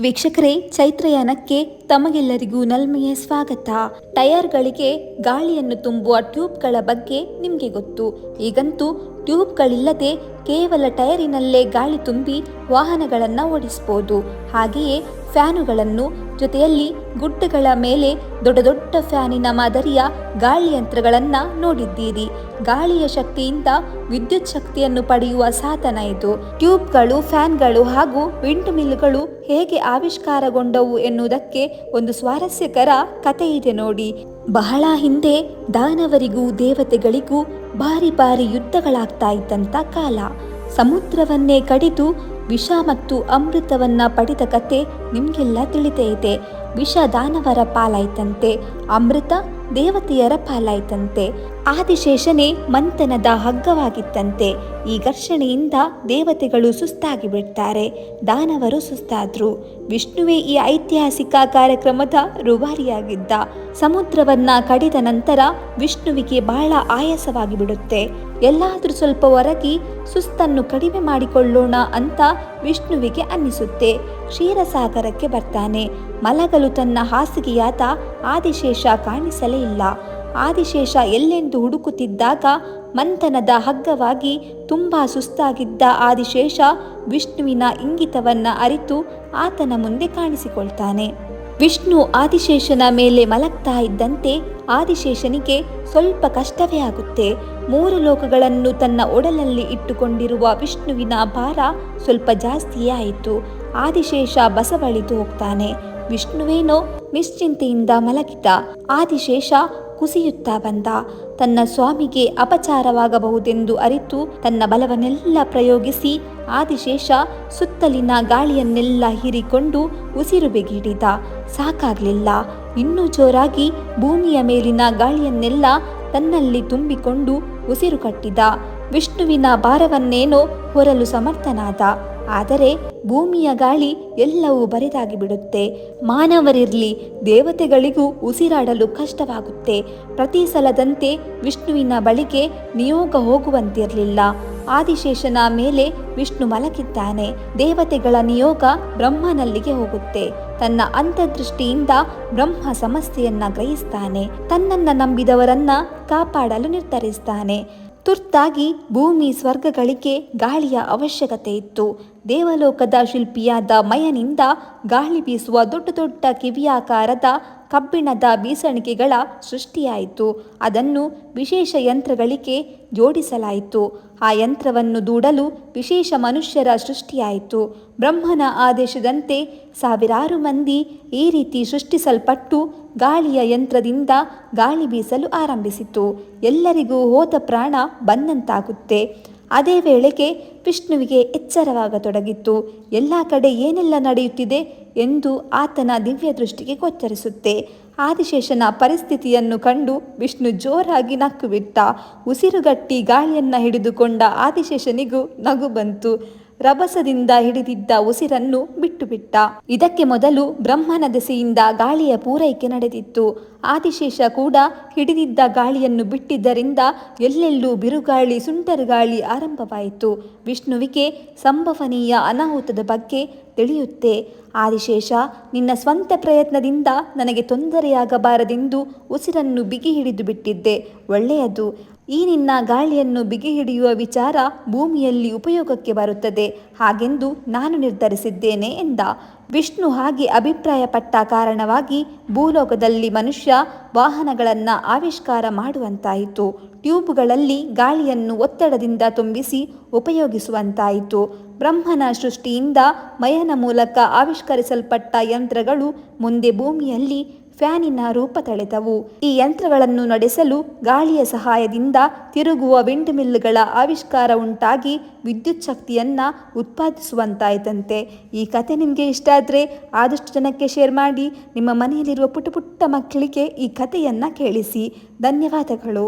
ವೀಕ್ಷಕರೇ, ಚೈತ್ರಯಾನಕ್ಕೆ ತಮಗೆಲ್ಲರಿಗೂ ನಲ್ಮೆಯ ಸ್ವಾಗತ. ಟಯರ್ಗಳಿಗೆ ಗಾಳಿಯನ್ನು ತುಂಬುವ ಟ್ಯೂಬ್ಗಳ ಬಗ್ಗೆ ನಿಮಗೆ ಗೊತ್ತು. ಈಗಂತೂ ಟ್ಯೂಬ್ಗಳಿಲ್ಲದೆ ಕೇವಲ ಟಯರಿನಲ್ಲೇ ಗಾಳಿ ತುಂಬಿ ವಾಹನಗಳನ್ನು ಓಡಿಸಬಹುದು ಹಾಗೆಯೇ ಫ್ಯಾನುಗಳನ್ನು ಜೊತೆಯಲ್ಲಿ ಗುಡ್ಡಗಳ ಮೇಲೆ ದೊಡ್ಡ ದೊಡ್ಡ ಫ್ಯಾನಿನ ಮಾದರಿಯ ಗಾಳಿಯಂತ್ರಗಳನ್ನು ನೋಡಿದ್ದೀರಿ. ಗಾಳಿಯ ಶಕ್ತಿಯಿಂದ ವಿದ್ಯುತ್ ಶಕ್ತಿಯನ್ನು ಪಡೆಯುವ ಸಾಧನ ಇದು. ಟ್ಯೂಬ್ಗಳು, ಫ್ಯಾನ್ಗಳು ಹಾಗೂ ವಿಂಡ್ ಮಿಲ್ಗಳು ಹೇಗೆ ಆವಿಷ್ಕಾರಗೊಂಡವು ಎನ್ನುವುದಕ್ಕೆ ಒಂದು ಸ್ವಾರಸ್ಯಕರ ಕಥೆ ಇದೆ ನೋಡಿ. ಬಹಳ ಹಿಂದೆ ದಾನವರಿಗೂ ದೇವತೆಗಳಿಗೂ ಬಾರಿ ಬಾರಿ ಯುದ್ಧಗಳಾಗ್ತಾ ಇದ್ದಂಥ ಕಾಲ. ಸಮುದ್ರವನ್ನೇ ಕಡಿದು ವಿಷ ಮತ್ತು ಅಮೃತವನ್ನು ಪಡೆದ ಕತೆ ನಿಮಗೆಲ್ಲ ತಿಳಿದೇ ಇದೆ ವಿಷ ದಾನವರ ಪಾಲಾಯ್ತಂತೆ, ಅಮೃತ ದೇವತೆಯರ ಪಾಲಾಯ್ತಂತೆ, ಆದಿಶೇಷನೇ ಮಂಥನದ ಹಗ್ಗವಾಗಿತ್ತಂತೆ, ಈ ಘರ್ಷಣೆಯಿಂದ ದೇವತೆಗಳು ಸುಸ್ತಾಗಿ ಬಿಡ್ತಾರೆ ದಾನವರು ಸುಸ್ತಾದ್ರು. ವಿಷ್ಣುವೇ ಈ ಐತಿಹಾಸಿಕ ಕಾರ್ಯಕ್ರಮದ ರೂವಾರಿಯಾಗಿದ್ದ, ಸಮುದ್ರವನ್ನ ಕಡಿದ ನಂತರ ವಿಷ್ಣುವಿಗೆ ಬಹಳ ಆಯಾಸವಾಗಿ ಬಿಡುತ್ತೆ ಎಲ್ಲಾದರೂ ಸ್ವಲ್ಪ ಹೊರಗಿ ಸುಸ್ತನ್ನು ಕಡಿಮೆ ಮಾಡಿಕೊಳ್ಳೋಣ ಅಂತ ವಿಷ್ಣುವಿಗೆ ಅನ್ನಿಸುತ್ತೆ. ಕ್ಷೀರಸಾಗರಕ್ಕೆ ಬರ್ತಾನೆ. ಮಲಗಲು ತನ್ನ ಹಾಸಿಗೆಯಾದ ಆದಿಶೇಷ ಕಾಣಿಸಲೇ ಇಲ್ಲ. ಆದಿಶೇಷ ಎಲ್ಲೆಂದು ಹುಡುಕುತ್ತಿದ್ದಾಗ ಮಂಥನದ ಹಗ್ಗವಾಗಿ ತುಂಬಾ ಸುಸ್ತಾಗಿದ್ದ ಆದಿಶೇಷ ವಿಷ್ಣುವಿನ ಇಂಗಿತವನ್ನ ಅರಿತು ಆತನ ಮುಂದೆ ಕಾಣಿಸಿಕೊಳ್ತಾನೆ. ವಿಷ್ಣು ಆದಿಶೇಷನ ಮೇಲೆ ಮಲಗ್ತಾ ಇದ್ದಂತೆ ಆದಿಶೇಷನಿಗೆ ಸ್ವಲ್ಪ ಕಷ್ಟವೇ ಆಗುತ್ತೆ. ಮೂರು ಲೋಕಗಳನ್ನು ತನ್ನ ಒಡಲಲ್ಲಿ ಇಟ್ಟುಕೊಂಡಿರುವ ವಿಷ್ಣುವಿನ ಭಾರ ಸ್ವಲ್ಪ ಜಾಸ್ತಿಯೇ ಆಯಿತು. ಆದಿಶೇಷ ಬಸವಳಿದು ಹೋಗ್ತಾನೆ. ವಿಷ್ಣುವೇನೋ ನಿಶ್ಚಿಂತೆಯಿಂದ ಮಲಗಿದ. ಆದಿಶೇಷ ಕುಸಿಯುತ್ತಾ ಬಂದ. ತನ್ನ ಸ್ವಾಮಿಗೆ ಅಪಚಾರವಾಗಬಹುದೆಂದು ಅರಿತು ತನ್ನ ಬಲವನ್ನೆಲ್ಲ ಪ್ರಯೋಗಿಸಿ ಆದಿಶೇಷ ಸುತ್ತಲಿನ ಗಾಳಿಯನ್ನೆಲ್ಲ ಹೀರಿಕೊಂಡು ಉಸಿರು ಬಿಗಿಡಿದ. ಸಾಕಾಗ್ಲಿಲ್ಲ. ಇನ್ನೂ ಜೋರಾಗಿ ಭೂಮಿಯ ಮೇಲಿನ ಗಾಳಿಯನ್ನೆಲ್ಲ ತನ್ನಲ್ಲಿ ತುಂಬಿಕೊಂಡು ಉಸಿರು ಕಟ್ಟಿದ. ವಿಷ್ಣುವಿನ ಭಾರವನ್ನೇನೋ ಹೊರಲು ಸಮರ್ಥನಾದ. ಆದರೆ ಭೂಮಿಯ ಗಾಳಿ ಎಲ್ಲವೂ ಬರಿದಾಗಿ ಬಿಡುತ್ತೆ ಮಾನವರಿರಲಿ, ದೇವತೆಗಳಿಗೂ ಉಸಿರಾಡಲು ಕಷ್ಟವಾಗುತ್ತೆ. ಪ್ರತಿ ಸಲದಂತೆ ವಿಷ್ಣುವಿನ ಬಳಿಗೆ ನಿಯೋಗ ಹೋಗುವಂತಿರಲಿಲ್ಲ. ಆದಿಶೇಷನ ಮೇಲೆ ವಿಷ್ಣು ಮಲಗಿದ್ದಾನೆ. ದೇವತೆಗಳ ನಿಯೋಗ ಬ್ರಹ್ಮನಲ್ಲಿಗೆ ಹೋಗುತ್ತೆ. ತನ್ನ ಅಂತರ್ದೃಷ್ಟಿಯಿಂದ ಬ್ರಹ್ಮ ಸಮಸ್ಯೆಯನ್ನ ಗ್ರಹಿಸ್ತಾನೆ. ತನ್ನನ್ನ ನಂಬಿದವರನ್ನ ಕಾಪಾಡಲು ನಿರ್ಧರಿಸ್ತಾನೆ. ತುರ್ತಾಗಿ ಭೂಮಿ ಸ್ವರ್ಗಗಳಿಗೆ ಗಾಳಿಯ ಅವಶ್ಯಕತೆ ಇತ್ತು. ದೇವಲೋಕದ ಶಿಲ್ಪಿಯಾದ ಮಯನಿಂದ ಗಾಳಿ ಬೀಸುವ ದೊಡ್ಡ ದೊಡ್ಡ ಕಿವಿಯಾಕಾರದ ಕಬ್ಬಿಣದ ಬೀಸಣಿಗೆಗಳ ಸೃಷ್ಟಿಯಾಯಿತು. ಅದನ್ನು ವಿಶೇಷ ಯಂತ್ರಗಳಿಗೆ ಜೋಡಿಸಲಾಯಿತು. ಆ ಯಂತ್ರವನ್ನು ದೂಡಲು ವಿಶೇಷ ಮನುಷ್ಯರ ಸೃಷ್ಟಿಯಾಯಿತು. ಬ್ರಹ್ಮನ ಆದೇಶದಂತೆ ಸಾವಿರಾರು ಮಂದಿ ಈ ರೀತಿ ಸೃಷ್ಟಿಸಲ್ಪಟ್ಟು ಗಾಳಿಯ ಯಂತ್ರದಿಂದ ಗಾಳಿ ಬೀಸಲು ಆರಂಭಿಸಿತು. ಎಲ್ಲರಿಗೂ ಹೋದ ಪ್ರಾಣ ಬಂದಂತಾಗುತ್ತೆ. ಅದೇ ವೇಳೆಗೆ ವಿಷ್ಣುವಿಗೆ ಎಚ್ಚರವಾಗತೊಡಗಿತ್ತು. ಎಲ್ಲ ಕಡೆ ಏನೆಲ್ಲ ನಡೆಯುತ್ತಿದೆ ಎಂದು ಆತನ ದಿವ್ಯ ದೃಷ್ಟಿಗೆ ಗೋಚರಿಸುತ್ತೆ. ಆದಿಶೇಷನ ಪರಿಸ್ಥಿತಿಯನ್ನು ಕಂಡು ವಿಷ್ಣು ಜೋರಾಗಿ ನಕ್ಕು ಬಿಟ್ಟ ಉಸಿರುಗಟ್ಟಿ ಗಾಳಿಯನ್ನು ಹಿಡಿದುಕೊಂಡ ಆದಿಶೇಷನಿಗೂ ನಗು ಬಂತು. ರಭಸದಿಂದ ಹಿಡಿದಿದ್ದ ಉಸಿರನ್ನು ಬಿಟ್ಟುಬಿಟ್ಟ. ಇದಕ್ಕೆ ಮೊದಲು ಬ್ರಹ್ಮನ ದೆಸೆಯಿಂದ ಗಾಳಿಯ ಪೂರೈಕೆ ನಡೆದಿತ್ತು. ಆದಿಶೇಷ ಕೂಡ ಹಿಡಿದಿದ್ದ ಗಾಳಿಯನ್ನು ಬಿಟ್ಟಿದ್ದರಿಂದ ಎಲ್ಲೆಲ್ಲೂ ಬಿರುಗಾಳಿ, ಸುಂಟರುಗಾಳಿ ಆರಂಭವಾಯಿತು. ವಿಷ್ಣುವಿಗೆ ಸಂಭವನೀಯ ಅನಾಹುತದ ಬಗ್ಗೆ ತಿಳಿಯುತ್ತೆ. ಆದಿಶೇಷ, ನಿನ್ನ ಸ್ವಂತ ಪ್ರಯತ್ನದಿಂದ ನನಗೆ ತೊಂದರೆಯಾಗಬಾರದೆಂದು ಉಸಿರನ್ನು ಬಿಗಿ ಹಿಡಿದು ಬಿಟ್ಟಿದ್ದೆ. ಒಳ್ಳೆಯದು. ಈ ನಿನ್ನ ಗಾಳಿಯನ್ನು ಬಿಗಿ ಹಿಡಿಯುವ ವಿಚಾರ ಭೂಮಿಯಲ್ಲಿ ಉಪಯೋಗಕ್ಕೆ ಬರುತ್ತದೆ. ಹಾಗೆಂದು ನಾನು ನಿರ್ಧರಿಸಿದ್ದೇನೆ ಎಂದ. ವಿಷ್ಣು ಹಾಗೆ ಅಭಿಪ್ರಾಯಪಟ್ಟ ಕಾರಣವಾಗಿ ಭೂಲೋಕದಲ್ಲಿ ಮನುಷ್ಯ ವಾಹನಗಳನ್ನು ಆವಿಷ್ಕಾರ ಮಾಡುವಂತಾಯಿತು. ಟ್ಯೂಬ್ಗಳಲ್ಲಿ ಗಾಳಿಯನ್ನು ಒತ್ತಡದಿಂದ ತುಂಬಿಸಿ ಉಪಯೋಗಿಸುವಂತಾಯಿತು. ಬ್ರಹ್ಮನ ಸೃಷ್ಟಿಯಿಂದ ಮಯನ ಮೂಲಕ ಆವಿಷ್ಕರಿಸಲ್ಪಟ್ಟ ಯಂತ್ರಗಳು ಮುಂದೆ ಭೂಮಿಯಲ್ಲಿ ಫ್ಯಾನಿನ ರೂಪ ತಳೆದವು. ಈ ಯಂತ್ರಗಳನ್ನು ನಡೆಸಲು ಗಾಳಿಯ ಸಹಾಯದಿಂದ ತಿರುಗುವ ವಿಂಡ್ ಮಿಲ್ಗಳ ಆವಿಷ್ಕಾರ ಉಂಟಾಗಿ ವಿದ್ಯುತ್ ಶಕ್ತಿಯನ್ನ ಉತ್ಪಾದಿಸುವಂತಾಯಿತಂತೆ. ಈ ಕತೆ ನಿಮಗೆ ಇಷ್ಟ ಆದರೆ ಆದಷ್ಟು ಜನಕ್ಕೆ ಶೇರ್ ಮಾಡಿ, ನಿಮ್ಮ ಮನೆಯಲ್ಲಿರುವ ಪುಟ್ಟ ಪುಟ್ಟ ಮಕ್ಕಳಿಗೆ ಈ ಕಥೆಯನ್ನು ಕೇಳಿಸಿ. ಧನ್ಯವಾದಗಳು.